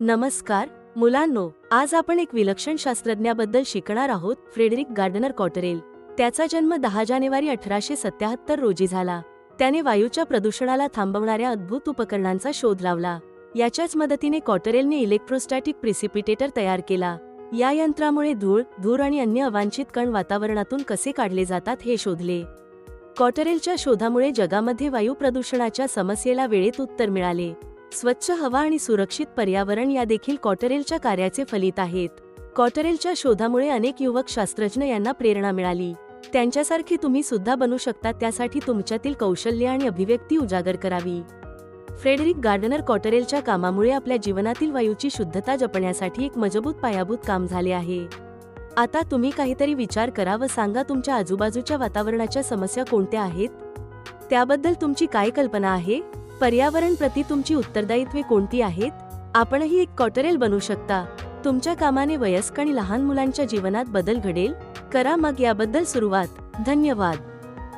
नमस्कार मुलांनो आज आपण एक विलक्षण शास्त्रज्ञाबद्दल शिकणार आहोत फ्रेडरिक गार्डनर कॉटरेल. त्याचा जन्म दहा जानेवारी अठराशे सत्याहत्तर रोजी झाला. त्याने वायूच्या प्रदूषणाला थांबवणाऱ्या अद्भुत उपकरणांचा शोध लावला. याच्याच मदतीने कॉटरेलने इलेक्ट्रोस्टॅटिक प्रिसिपिटेटर तयार केला. या यंत्रामुळे धूळ धूर आणि अन्य अवांछित कण वातावरणातून कसे काढले जातात हे शोधले. कॉटरेलच्या शोधामुळे जगामध्ये वायू प्रदूषणाच्या समस्येला वेळेत उत्तर मिळाले. स्वच्छ हवा आणि सुरक्षित पर्यावरण या देखील कॉटरेलच्या कार्याचे फलित आहेत. कॉटरेलच्या शोधामुळे अनेक युवक शास्त्रज्ञ यांना प्रेरणा मिळाली. त्यांच्यासारखी तुम्ही सुद्धा बनू शकता त्यासाठी तुमच्यातील कौशल्य आणि अभिव्यक्ती उजागर करावी. फ्रेडरिक गार्डनर कॉटरेलच्या कामामुळे आपल्या जीवनातील वायूची शुद्धता जपण्यासाठी एक मजबूत पायाभूत काम झाले आहे. आता तुम्ही काहीतरी विचार करा व सांगा तुमच्या आजूबाजूच्या वातावरणाच्या समस्या कोणत्या आहेत? त्याबद्दल तुमची काय कल्पना आहे? पर्यावरण प्रति तुमची उत्तरदायित्वे कोणती आहेत? आपणही एक कॉटरेल बनू शकता. तुमच्या कामाने वयस्क आणि लहान मुलांच्या जीवनात बदल घडेल? करा मग याबद्दल सुरुवात. धन्यवाद.